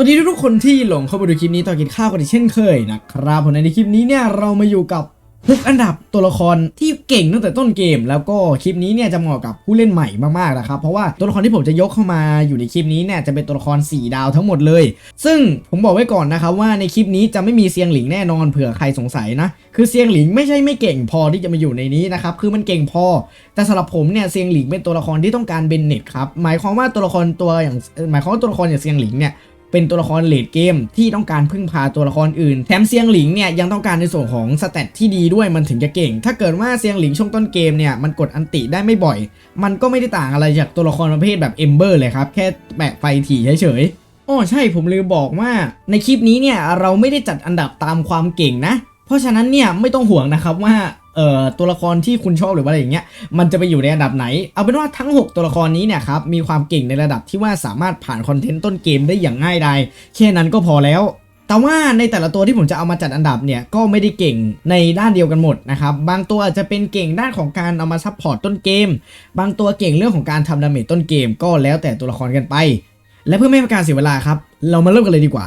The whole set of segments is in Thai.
วัสดีทุกคนที่หลงเข้ามาดูคลิปนี้ตอนกินข้าวกันอีกเช่นเคยนะครับผมในคลิปนี้เนี่ยเรามาอยู่กับหกอันดับตัวละครที่เก่งตั้งแต่ต้นเกม แล้วก็คลิปนี้เนี่ยจะเหมาะกับผู้เล่นใหม่มากๆนะครับเพราะว่าตัวละครที่ผมจะยกเข้ามาอยู่ในคลิปนี้เนี่ยจะเป็นตัวละคร 4 ดาวทั้งหมดเลย ซึ่งผมบอกไว้ก่อนนะครับว่าในคลิปนี้จะไม่มีเซียงหลิงแน่นอนเผื่อใครสงสัยนะคือเซียงหลิงไม่ใช่ไม่เก่งพอที่จะมาอยู่ในนี้นะครับคือมันเก่งพอ แต่สำหรับผมเนี่ยเซียงหลิงเป็นตัวละครที่ต้องการเบนเน็ตครับหมายความว่าตัวละครตัวอย่างหมายความว่าตัวละครอย่างเซียงหลิงเนี่ย เป็นตัวละครเลดเกมที่ต้องการพึ่งพาตัวละครอื่น แถมเซียงหลิงเนี่ยยังต้องการในส่วนของสเตตที่ดีด้วยมันถึงจะเก่ง ถ้าเกิดว่าเซียงหลิงช่วงต้นเกมเนี่ยมันกดอันติได้ไม่บ่อย มันก็ไม่ได้ต่างอะไรจากตัวละครประเภทแบบเอมเบอร์เลยครับ แค่แปะไฟถี่เฉยๆอ๋อใช่ผมลืมบอกว่า ในคลิปนี้เนี่ยเราไม่ได้จัดอันดับตามความเก่งนะ เพราะฉะนั้นเนี่ยไม่ต้องห่วงนะครับว่า เอ่อตัวละครที่คุณชอบหรือว่าอะไรอย่างเงี้ยมันจะไปอยู่ในอันดับไหน เอาเป็นว่าทั้ง 6 ตัวละครนี้เนี่ยครับมีความเก่งในระดับที่ว่าสามารถผ่านคอนเทนต์ต้นเกมได้อย่างง่ายดายแค่นั้นก็พอแล้วแต่ว่าในแต่ละตัวที่ผมจะเอามาจัดอันดับเนี่ยก็ไม่ได้เก่งในด้านเดียวกันหมดนะครับบางตัวอาจจะเป็นเก่งด้านของการเอามาซัพพอร์ตต้นเกม บางตัวเก่งเรื่องของการทำดาเมจต้นเกม ก็แล้วแต่ตัวละครกันไป และเพื่อไม่ให้เป็นการเสียเวลาครับ เรามาเริ่มกันเลยดีกว่า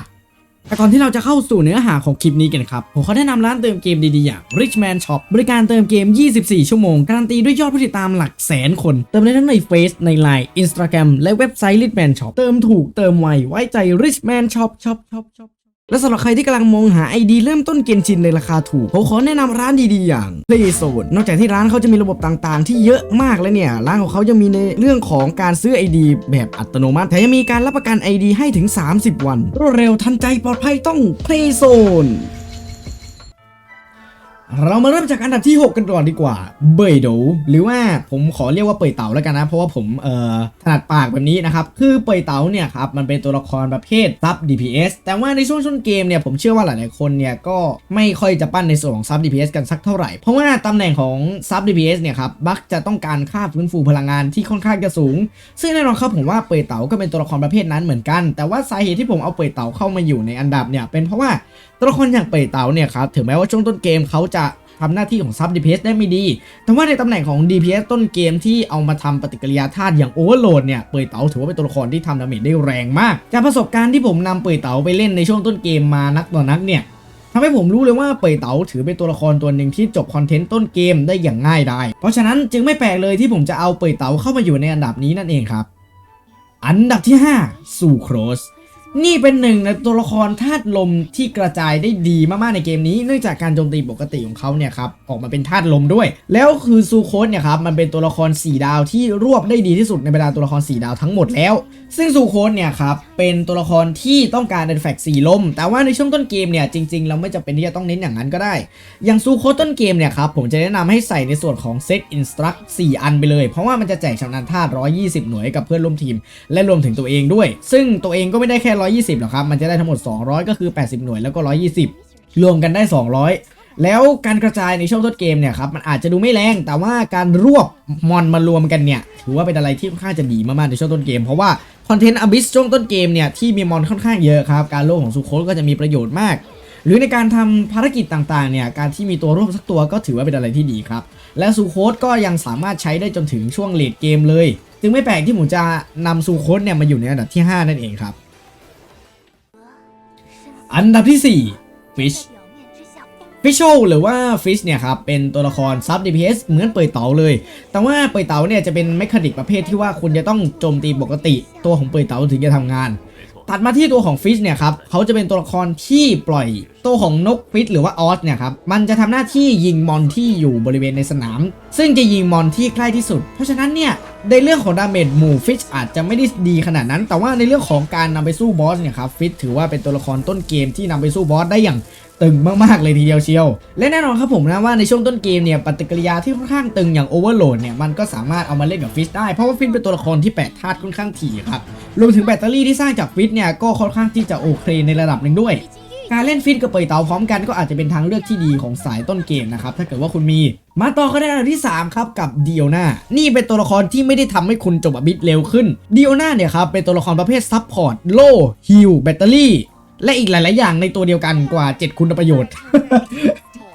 แต่ก่อนที่เราจะเข้าสู่เนื้อหาของคลิปนี้กันครับ ผมขอแนะนำร้านเติมเกมดีๆ อย่าง Richman Shop บริการเติมเกม 24 ชั่วโมง การันตีด้วยยอดผู้ติดตามหลักแสนคน เติมได้ทั้งในเฟซใน Line Instagram และเว็บไซต์ Richman Shop เติมถูกเติมไวไว้ใจ Richman Shop Shop Shop Shop และสำหรับใครที่กำลังมองหาไอดีเริ่มต้นเกมชินในราคาถูกผมขอแนะนำร้านดีๆอย่าง Playzone นอกจากที่ร้านเขาจะมีระบบต่างๆ ที่เยอะมากแล้วเนี่ย ร้านของเขายังมีในเรื่องของการซื้อ ID แบบอัตโนมัติแถมยังมีการรับประกัน ID ให้ถึง 30 วันรวดเร็วทันใจปลอดภัยต้อง Playzone เรามาเริ่มจากอันดับที่ 6 กันก่อนดีกว่า เบยโดหรือว่าผมขอเรียกว่าเปยเต๋าแล้วกันนะ เพราะว่าผมเอ่อถนัดปากแบบนี้นะครับ คือเปยเต๋าเนี่ยครับ มันเป็นตัวละครประเภทซับ DPS แต่ว่าในช่วงต้นเกมเนี่ยผมเชื่อว่าหลายๆคนเนี่ยก็ไม่ค่อยจะปั้นในส่วนของซับ DPS กันสักเท่าไหร่ เพราะว่าตำแหน่งของซับ DPS เนี่ยครับมักจะต้องการค่าฟื้นฟูพลังงานที่ค่อนข้างจะสูง ซึ่งแน่นอนครับผมว่าเปยเต๋าก็เป็นตัวละครประเภทนั้นเหมือนกัน แต่ว่าสาเหตุที่ผมเอาเปยเต๋าเข้ามาอยู่ในอันดับเนี่ยเป็นเพราะว่าตัวละครอย่างเปยเต๋าเนี่ยครับถึงแม้ว่าช่วงต้นเกมเขาจะ ทำหน้าที่ของซับ DPS ได้ไม่ดี แต่ว่าในตำแหน่งของ DPS ต้นเกมที่เอามาทำปฏิกิริยาธาตุอย่างโอเวอร์โหลดเนี่ย เปยเต๋าถือว่าเป็นตัวละครที่ทำดาเมจได้แรงมาก จากประสบการณ์ที่ผมนำเปยเต๋าไปเล่นในช่วงต้นเกมมานักต่อนักเนี่ยทำให้ผมรู้เลยว่าเปยเต๋าถือเป็นตัวละครตัวหนึ่งที่จบคอนเทนต์ต้นเกมได้อย่างง่ายได้เพราะฉะนั้นจึงไม่แปลกเลยที่ผมจะเอาเปยเต๋าเข้ามาอยู่ในอันดับนี้นั่นเองครับ อันดับที่5ซูโครส นี่เป็นหนึ่งในตัวละครธาตุลมที่กระจายได้ดีมากๆในเกมนี้ เนื่องจากการโจมตีปกติของเขาเนี่ยครับออกมาเป็นธาตุลมด้วย แล้วคือซูโคสเนี่ยครับมันเป็นตัวละคร 4 ดาวที่รวบได้ดีที่สุดในบรรดาตัวละคร 4 ดาวทั้งหมดแล้ว ซึ่งซูโคสเนี่ยครับเป็นตัวละครที่ต้องการเอฟเฟกสีลม แต่ว่าในช่วงต้นเกมเนี่ยจริงๆ เราไม่จำเป็นที่จะต้องเน้นอย่างนั้นก็ได้ อย่างซูโคสต้นเกมเนี่ยครับผมจะแนะนำให้ใส่ในส่วนของเซตอินสตรัก4อันไปเลย เพราะว่ามันจะแจกชำนาญธาตุ120 หน่วยให้กับเพื่อนร่วมทีม และรวมถึงตัวเองด้วย ซึ่งตัวเองก็ไม่ได้แค่120หรอครับ มันจะได้ทั้งหมด 200 ก็คือ 80 หน่วยแล้วก็ 120 รวมกันได้ 200 แล้วการกระจายในช่วงต้นเกมเนี่ยครับ มันอาจจะดูไม่แรง แต่ว่าการรวบมอนมารวมกันเนี่ย ถือว่าเป็นอะไรที่ค่อนข้างจะดีมากๆในช่วงต้นเกม เพราะว่าคอนเทนต์อบิสช่วงต้นเกมเนี่ยที่มีมอนค่อนข้างเยอะครับ การโลกของซูโคสก็จะมีประโยชน์มาก หรือในการทำภารกิจต่างๆเนี่ย การที่มีตัวร่วมสักตัวก็ถือว่าเป็นอะไรที่ดีครับ และซูโคสก็ยังสามารถใช้ได้จนถึงช่วงเลดเกมเลยจึงไม่แปลกที่ผมจะนำซูโคสเนี่ยมาอยู่ในอันดับที่ 5 นั่นเองครับ อันดับที่ 4 Fish ฟิชโชหรือว่าฟิชเนี่ยครับเป็นตัวละครซับ DPS เหมือนเปยเต๋าเลย แต่ว่าเปยเต๋าเนี่ยจะเป็นแมคานิกประเภทที่ว่าคุณจะต้องโจมตีปกติ ตัวของเปยเต๋าถึงจะทำงาน ถัดมาที่ตัวของฟิชเนี่ยครับเขาจะเป็นตัวละครที่ปล่อยตัวของนกฟิชหรือว่าออสเนี่ยครับมันจะทำหน้าที่ยิงมอนที่อยู่บริเวณในสนาม ซึ่งจะยิงมอนที่ใกล้ที่สุด เพราะฉะนั้นเนี่ยในเรื่องของดาเมจหมู่ฟิชอาจจะไม่ได้ดีขนาดนั้น แต่ว่าในเรื่องของการนำไปสู้บอสเนี่ยครับฟิชถือว่าเป็นตัวละครต้นเกมที่นำไปสู้บอสได้อย่าง ตึงมากๆเลยทีเดียวเชียว และแน่นอนครับผมนะว่าในช่วงต้นเกมเนี่ยปฏิกิริยาที่ค่อนข้างตึงอย่างโอเวอร์โหลดเนี่ยมันก็สามารถเอามาเล่นกับฟิชได้ เพราะว่าฟิชเป็นตัวละครที่แปดธาตุค่อนข้างถี่ครับรวมถึงแบตเตอรี่ที่สร้างจากฟิชเนี่ยก็ค่อนข้างที่จะโอเคในระดับหนึ่งด้วยการเล่นฟิตกับเปยเตาพร้อมกันก็อาจจะเป็นทางเลือกที่ดีของสายต้นเกมนะครับ ถ้าเกิดว่าคุณมี มาต่อกันในอันดับที่ 3 ครับ กับเดียนานี่เป็นตัวละครที่ไม่ได้ทำให้คุณจบอบิทเร็วขึ้นเดียนาเนี่ยครับเป็นตัวละครประเภทซับพอร์ตโล่ฮิลแบตเตอรี่ และอีกหลาย ๆ อย่างในตัวเดียวกันกว่า 7 คุณประโยชน์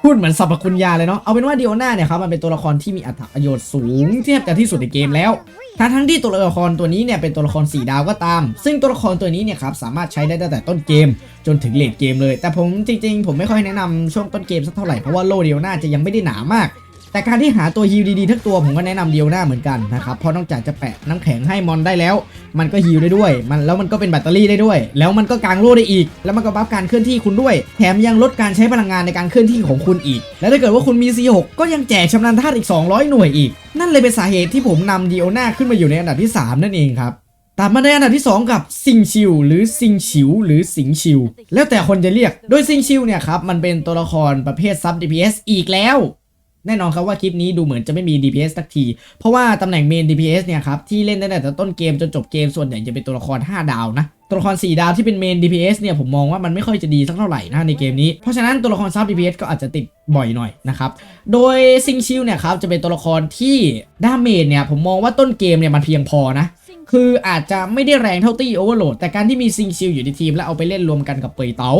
พูดเหมือนสรรพคุณยาเลยเนาะเอาเป็นว่าเดียวนาเนี่ยครับมันเป็นตัวละครที่มีอัตประโยชน์สูงเทียบจะที่สุดในเกมแล้วทั้งทั้งที่ตัวละครตัวนี้เนี่ยเป็นตัวละคร4ดาวก็ตาม ซึ่งตัวละครตัวนี้เนี่ยครับสามารถใช้ได้ตั้งแต่ต้นเกม จนถึงเลดเกมเลย แต่ผมจริง ๆ ผมไม่ค่อยแนะนำช่วงต้นเกมสักเท่าไหร่เพราะว่าโลเดียวนาจะยังไม่ได้หนามาก แต่การที่หาตัวฮิลดีๆทั้งตัวผมก็แนะนำเดียวหน้าเหมือนกันนะครับเพราะนอกจากจะแปะน้ำแข็งให้มอนได้แล้ว มันก็ฮิลได้ด้วย มันแล้วมันก็เป็นแบตเตอรี่ได้ด้วย แล้วมันก็กางโล่ได้อีก แล้วมันก็บัฟการเคลื่อนที่คุณด้วย แถมยังลดการใช้พลังงานในการเคลื่อนที่ของคุณอีก และถ้าเกิดว่าคุณมี C6 ก็ยังแจกชำนาญธาตุอีก 200 หน่วยอีก นั่นเลยเป็นสาเหตุที่ผมนำดีโอนาขึ้นมาอยู่ในอันดับที่ 3 นั่นเองครับตามมาในอันดับที่ 2 กับซิงชิวหรือซิงชิวหรือสิงชิว แล้วแต่คนจะเรียก โดยซิงชิวเนี่ยครับมันเป็นตัวละครประเภทซับ DPS อีกแล้ว แน่นอนครับว่าคลิปนี้ดูเหมือนจะไม่มี DPS สักที เพราะว่าตำแหน่งเมน DPS เนี่ยครับที่เล่นได้ตั้งแต่ต้นเกมจนจบเกมส่วนใหญ่จะเป็นตัวละคร 5 ดาวนะตัวละคร 4 ดาวที่เป็นเมน DPS เนี่ยผมมองว่ามันไม่ค่อยจะดีสักเท่าไหร่นะในเกมนี้ เพราะฉะนั้นตัวละครซับ DPS ก็อาจจะติดบ่อยหน่อยนะครับ โดยซิงชิลเนี่ยครับจะเป็นตัวละครที่ดาเมจเนี่ยผมมองว่าต้นเกมเนี่ยมันเพียงพอนะ คืออาจจะไม่ได้แรงเท่าตี้โอเวอร์โหลดแต่การที่มีซิงชิลอยู่ในทีม แล้วเอาไปเล่นรวมกันกับเปยเต๋า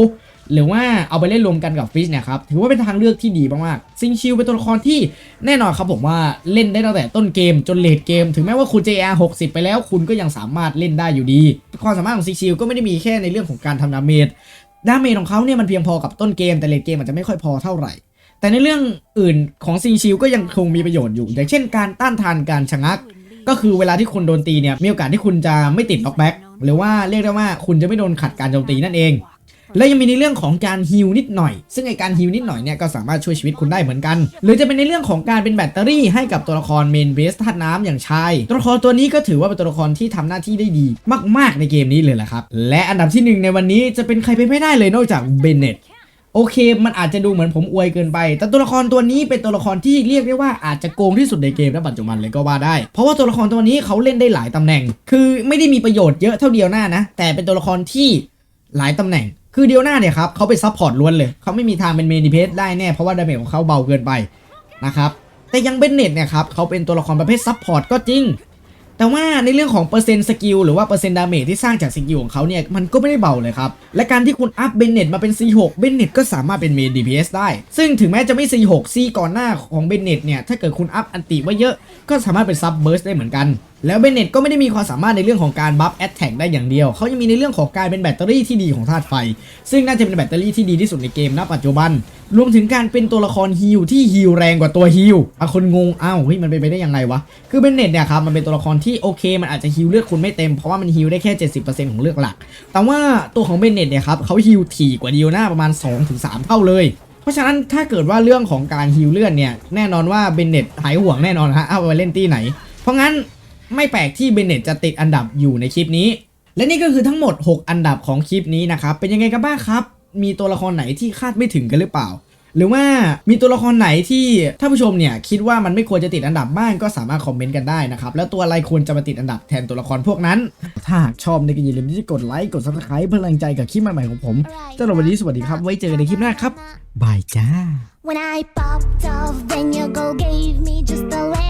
หรือว่าเอาไปเล่นรวมกันกับฟิชเนี่ยครับถือว่าเป็นทางเลือกที่ดีมากๆซิงชิลเป็นตัวละครที่แน่นอนครับผมว่าเล่นได้ตั้งแต่ต้นเกมจนเลดเกม ถึงแม้ว่าคุณ JR 60 ไปแล้วคุณก็ยังสามารถเล่นได้อยู่ดี ความสามารถของซิงชิลก็ไม่ได้มีแค่ในเรื่องของการทำดาเมจดาเมจของเขาเนี่ยมันเพียงพอกับต้นเกมแต่เลดเกมอาจจะไม่ค่อยพอเท่าไหร่ แต่ในเรื่องอื่นของซิงชิลก็ยังคงมีประโยชน์อยู่อย่างเช่น การต้านทานการชะงัก ก็คือเวลาที่คุณโดนตีเนี่ยมีโอกาสที่คุณจะไม่ติดน็อกแบ็กหรือว่าเรียกได้ว่าคุณจะไม่โดนขัดการโจมตีนั่นเอง และยังมีในเรื่องของการฮิลนิดหน่อย ซึ่งไอการฮิลนิดหน่อยเนี่ยก็สามารถช่วยชีวิตคุณได้เหมือนกัน หรือจะเป็นในเรื่องของการเป็นแบตเตอรี่ให้กับตัวละครเมนเบสธาตุน้ำอย่างชาย ตัวละครตัวนี้ก็ถือว่าเป็นตัวละครที่ทำหน้าที่ได้ดีมาก ๆ ในเกมนี้เลยแหละครับ และอันดับที่หนึ่งในวันนี้จะเป็นใครไปไม่ได้เลยนอกจากเบนเน็ต โอเค มันอาจจะดูเหมือนผมอวยเกินไป แต่ตัวละครตัวนี้เป็นตัวละครที่เรียกได้ว่าอาจจะโกงที่สุดในเกมณปัจจุบันเลยก็ว่าได้ เพราะว่าตัวละครตัวนี้เขาเล่นได้หลายตำแหน่ง คือไม่ได้มีประโยชน์เยอะเท่าเดียวหน้านะ แต่เป็นตัวละครที่หลายตำแหน่ง คือเดียวหน้าเนี่ยครับเขาเป็นซัพพอร์ตล้วนเลย เขาไม่มีทางเป็นเมนดิเพสได้แน่ เพราะว่าดาเมจของเขาเบาเกินไปนะครับ แต่ยังเบนเน็ตเนี่ยครับเขาเป็นตัวละครประเภทซัพพอร์ตก็จริง แต่ว่าในเรื่องของเปอร์เซ็นต์สกิลหรือว่าเปอร์เซ็นต์ดาเมจที่สร้างจากสกิลของเขาเนี่ยมันก็ไม่ได้เบาเลยครับ และการที่คุณอัพเบนเน็ตมาเป็น C6 เบนเน็ตก็สามารถเป็นเมน DPS ได้ ซึ่งถึงแม้จะไม่ C6 C ก่อนหน้าของเบนเน็ตเนี่ยถ้าเกิดคุณอัพอันติไว้เยอะ ก็สามารถเป็นซับเบิร์สได้เหมือนกันแล้วเบนเน็ตก็ไม่ได้มีความสามารถในเรื่องของการบัฟแอตแทกได้อย่างเดียว เขายังมีในเรื่องของการเป็นแบตเตอรี่ที่ดีของธาตุไฟ ซึ่งน่าจะเป็นแบตเตอรี่ที่ดีที่สุดในเกมณปัจจุบัน รวมถึงการเป็นตัวละครฮิลที่ฮิลแรงกว่าตัวฮิลบางคนงงอ้าวเฮ้ยมันเป็นไปได้ยังไงวะ คือเบนเน็ตเนี่ยครับมันเป็นตัวละครที่โอเค มันอาจจะฮิลเลือดคุณไม่เต็มเพราะว่ามันฮิลได้แค่ 70%ของเลือดหลัก แต่ว่าตัวของเบนเน็ตเนี่ยครับเขาฮิลถี่กว่าดิโอนาประมาณ 2-3 เท่าเลยเพราะฉะนั้นถ้าเกิดว่าเรื่องของการฮิลเลือดเนี่ย แน่นอนว่าเบนเน็ตหายห่วงแน่นอนฮะเอาไปเล่นที่ไหน เพราะงั้น ไม่แปลกที่เบนเน็ตจะติดอันดับอยู่ในคลิปนี้ และนี่ก็คือทั้งหมด 6 อันดับของคลิปนี้นะครับ เป็นยังไงกันบ้างครับ มีตัวละครไหนที่คาดไม่ถึงกันหรือเปล่า หรือว่ามีตัวละครไหนที่ท่านผู้ชมเนี่ยคิดว่ามันไม่ควรจะติดอันดับบ้างก็สามารถคอมเมนต์กันได้นะครับ แล้วตัวอะไรควรจะมาติดอันดับแทนตัวละครพวกนั้น ถ้าหากชอบในก็อย่าลืมที่จะกดไลค์ กด subscribe เพื่อเป็นกำลังใจกับคลิปใหม่ๆของผมสำหรับวันนี้สวัสดีครับ ไว้เจอกันในคลิปหน้าครับบายจ้า When I popped off, then your girl gave me just a way